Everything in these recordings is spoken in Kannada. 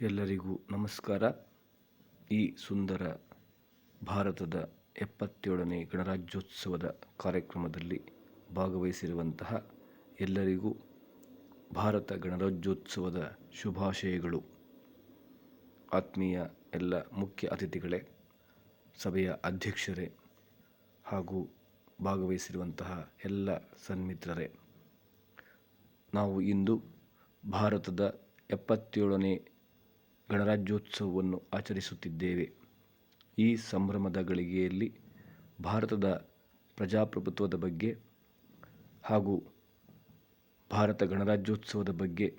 ಎಲ್ಲರಿಗೂ ನಮಸ್ಕಾರ. ಈ ಸುಂದರ ಭಾರತದ ಎಪ್ಪತ್ತೇಳನೇ ಗಣರಾಜ್ಯೋತ್ಸವದ ಕಾರ್ಯಕ್ರಮದಲ್ಲಿ ಭಾಗವಹಿಸಿರುವಂತಹ ಎಲ್ಲರಿಗೂ ಭಾರತ ಗಣರಾಜ್ಯೋತ್ಸವದ ಶುಭಾಶಯಗಳು. ಆತ್ಮೀಯ ಎಲ್ಲ ಮುಖ್ಯ ಅತಿಥಿಗಳೇ, ಸಭೆಯ ಅಧ್ಯಕ್ಷರೇ ಹಾಗೂ ಭಾಗವಹಿಸಿರುವಂತಹ ಎಲ್ಲ ಸನ್ಮಿತ್ರರೇ, ನಾವು ಇಂದು ಭಾರತದ ಎಪ್ಪತ್ತೇಳನೇ ಗಣರಾಜ್ಯೋತ್ಸವವನ್ನು ಆಚರಿಸುತ್ತಿದ್ದೇವೆ. ಈ ಸಂಭ್ರಮದ ಗಳಿಗೆಯಲ್ಲಿ ಭಾರತದ ಪ್ರಜಾಪ್ರಭುತ್ವದ ಬಗ್ಗೆ ಹಾಗೂ ಭಾರತ ಗಣರಾಜ್ಯೋತ್ಸವದ ಬಗ್ಗೆ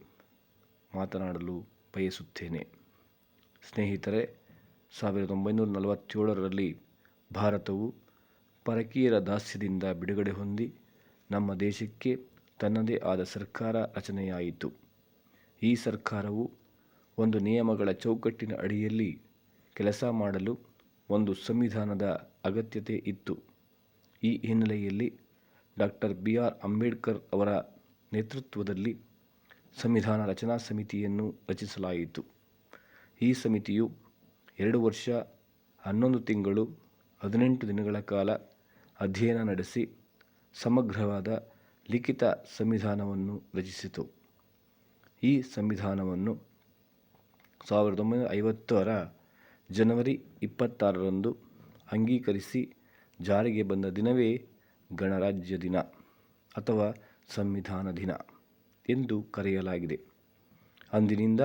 ಮಾತನಾಡಲು ಬಯಸುತ್ತೇನೆ. ಸ್ನೇಹಿತರೆ, ಸಾವಿರದ ಒಂಬೈನೂರ ನಲವತ್ತೇಳರಲ್ಲಿ ಭಾರತವು ಪರಕೀಯರ ದಾಸ್ಯದಿಂದ ಬಿಡುಗಡೆ ಹೊಂದಿ ನಮ್ಮ ದೇಶಕ್ಕೆ ತನ್ನದೇ ಆದ ಸರ್ಕಾರ ರಚನೆಯಾಯಿತು. ಈ ಸರ್ಕಾರವು ಒಂದು ನಿಯಮಗಳ ಚೌಕಟ್ಟಿನ ಅಡಿಯಲ್ಲಿ ಕೆಲಸ ಮಾಡಲು ಒಂದು ಸಂವಿಧಾನದ ಅಗತ್ಯತೆ ಇತ್ತು. ಈ ಹಿನ್ನೆಲೆಯಲ್ಲಿ ಡಾಕ್ಟರ್ ಬಿ. ಆರ್. ಅಂಬೇಡ್ಕರ್ ಅವರ ನೇತೃತ್ವದಲ್ಲಿ ಸಂವಿಧಾನ ರಚನಾ ಸಮಿತಿಯನ್ನು ರಚಿಸಲಾಯಿತು. ಈ ಸಮಿತಿಯು ಎರಡು ವರ್ಷ, ಹನ್ನೊಂದು ತಿಂಗಳು, ಹದಿನೆಂಟು ದಿನಗಳ ಕಾಲ ಅಧ್ಯಯನ ನಡೆಸಿ ಸಮಗ್ರವಾದ ಲಿಖಿತ ಸಂವಿಧಾನವನ್ನು ರಚಿಸಿತು. ಈ ಸಂವಿಧಾನವನ್ನು ಸಾವಿರದ ಒಂಬೈನೂರ ಐವತ್ತರ ಜನವರಿ ಇಪ್ಪತ್ತಾರರಂದು ಅಂಗೀಕರಿಸಿ ಜಾರಿಗೆ ಬಂದ ದಿನವೇ ಗಣರಾಜ್ಯ ದಿನ ಅಥವಾ ಸಂವಿಧಾನ ದಿನ ಎಂದು ಕರೆಯಲಾಗಿದೆ. ಅಂದಿನಿಂದ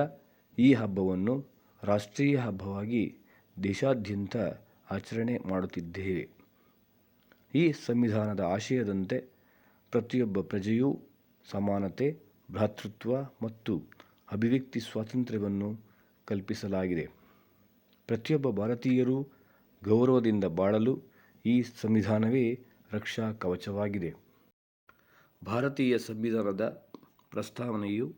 ಈ ಹಬ್ಬವನ್ನು ರಾಷ್ಟ್ರೀಯ ಹಬ್ಬವಾಗಿ ದೇಶಾದ್ಯಂತ ಆಚರಣೆ ಮಾಡುತ್ತಿದ್ದೇವೆ. ಈ ಸಂವಿಧಾನದ ಆಶಯದಂತೆ ಪ್ರತಿಯೊಬ್ಬ ಪ್ರಜೆಯೂ ಸಮಾನತೆ, ಭ್ರಾತೃತ್ವ ಮತ್ತು ಅಭಿವ್ಯಕ್ತಿ ಸ್ವಾತಂತ್ರ್ಯವನ್ನು ಕಲ್ಪಿಸಲಾಗಿದೆ. ಪ್ರತಿಯೊಬ್ಬ ಭಾರತೀಯರೂ ಗೌರವದಿಂದ ಬಾಳಲು ಈ ಸಂವಿಧಾನವೇ ರಕ್ಷಾ ಕವಚವಾಗಿದೆ. ಭಾರತೀಯ ಸಂವಿಧಾನದ ಪ್ರಸ್ತಾವನೆಯು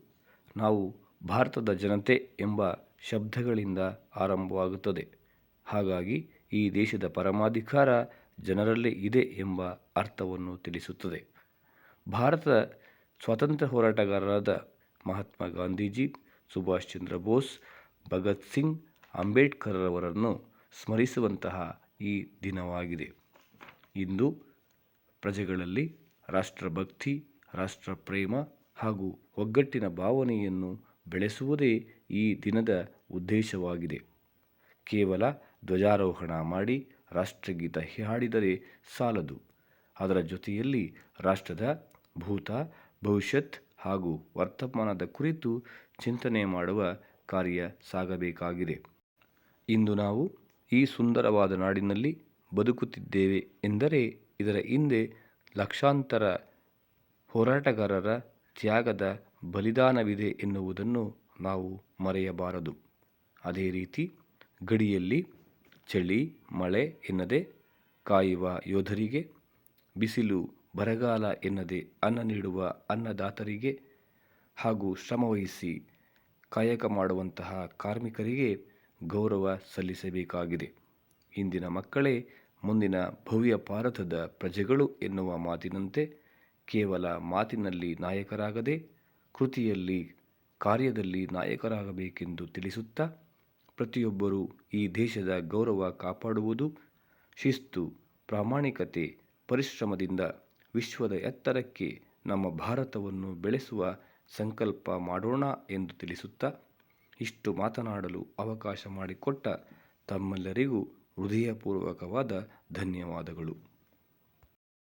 ನಾವು ಭಾರತದ ಜನತೆ ಎಂಬ ಶಬ್ದಗಳಿಂದ ಆರಂಭವಾಗುತ್ತದೆ. ಹಾಗಾಗಿ ಈ ದೇಶದ ಪರಮಾಧಿಕಾರ ಜನರಲ್ಲೇ ಇದೆ ಎಂಬ ಅರ್ಥವನ್ನು ತಿಳಿಸುತ್ತದೆ. ಭಾರತದ ಸ್ವಾತಂತ್ರ್ಯ ಹೋರಾಟಗಾರರಾದ ಮಹಾತ್ಮ ಗಾಂಧೀಜಿ, ಸುಭಾಷ್ ಚಂದ್ರ ಬೋಸ್ ಭಗತ್ ಸಿಂಗ್ ಅಂಬೇಡ್ಕರ್ರವರನ್ನು ಸ್ಮರಿಸುವಂತಹ ಈ ದಿನವಾಗಿದೆ. ಇಂದು ಪ್ರಜೆಗಳಲ್ಲಿ ರಾಷ್ಟ್ರಭಕ್ತಿ, ರಾಷ್ಟ್ರಪ್ರೇಮ ಹಾಗೂ ಒಗ್ಗಟ್ಟಿನ ಭಾವನೆಯನ್ನು ಬೆಳೆಸುವುದೇ ಈ ದಿನದ ಉದ್ದೇಶವಾಗಿದೆ. ಕೇವಲ ಧ್ವಜಾರೋಹಣ ಮಾಡಿ ರಾಷ್ಟ್ರಗೀತ ಹಾಡಿದರೆ ಸಾಲದು. ಅದರ ಜೊತೆಯಲ್ಲಿ ರಾಷ್ಟ್ರದ ಭೂತ, ಭವಿಷ್ಯತ್ ಹಾಗೂ ವರ್ತಮಾನದ ಕುರಿತು ಚಿಂತನೆ ಮಾಡುವ ಕಾರ್ಯ ಸಾಗಬೇಕಾಗಿದೆ. ಇಂದು ನಾವು ಈ ಸುಂದರವಾದ ನಾಡಿನಲ್ಲಿ ಬದುಕುತ್ತಿದ್ದೇವೆ ಎಂದರೆ ಇದರ ಹಿಂದೆ ಲಕ್ಷಾಂತರ ಹೋರಾಟಗಾರರ ತ್ಯಾಗದ ಬಲಿದಾನವಿದೆ ಎನ್ನುವುದನ್ನು ನಾವು ಮರೆಯಬಾರದು. ಅದೇ ರೀತಿ ಗಡಿಯಲ್ಲಿ ಚಳಿ, ಮಳೆ ಎನ್ನದೆ ಕಾಯುವ ಯೋಧರಿಗೆ, ಬಿಸಿಲು, ಬರಗಾಲ ಎನ್ನದೆ ಅನ್ನ ನೀಡುವ ಅನ್ನದಾತರಿಗೆ ಹಾಗೂ ಶ್ರಮವಹಿಸಿ ಕಾಯಕ ಮಾಡುವಂತಹ ಕಾರ್ಮಿಕರಿಗೆ ಗೌರವ ಸಲ್ಲಿಸಬೇಕಾಗಿದೆ. ಇಂದಿನ ಮಕ್ಕಳೇ ಮುಂದಿನ ಭವ್ಯ ಭಾರತದ ಪ್ರಜೆಗಳು ಎನ್ನುವ ಮಾತಿನಂತೆ ಕೇವಲ ಮಾತಿನಲ್ಲಿ ನಾಯಕರಾಗದೆ ಕೃತಿಯಲ್ಲಿ, ಕಾರ್ಯದಲ್ಲಿ ನಾಯಕರಾಗಬೇಕೆಂದು ತಿಳಿಸುತ್ತಾ ಪ್ರತಿಯೊಬ್ಬರೂ ಈ ದೇಶದ ಗೌರವ ಕಾಪಾಡುವುದು ಶಿಸ್ತು, ಪ್ರಾಮಾಣಿಕತೆ, ಪರಿಶ್ರಮದಿಂದ ವಿಶ್ವದ ಎತ್ತರಕ್ಕೆ ನಮ್ಮ ಭಾರತವನ್ನು ಬೆಳೆಸುವ ಸಂಕಲ್ಪ ಮಾಡೋಣ ಎಂದು ತಿಳಿಸುತ್ತಾ ಇಷ್ಟು ಮಾತನಾಡಲು ಅವಕಾಶ ಮಾಡಿಕೊಟ್ಟ ತಮ್ಮೆಲ್ಲರಿಗೂ ಹೃದಯಪೂರ್ವಕವಾದ ಧನ್ಯವಾದಗಳು.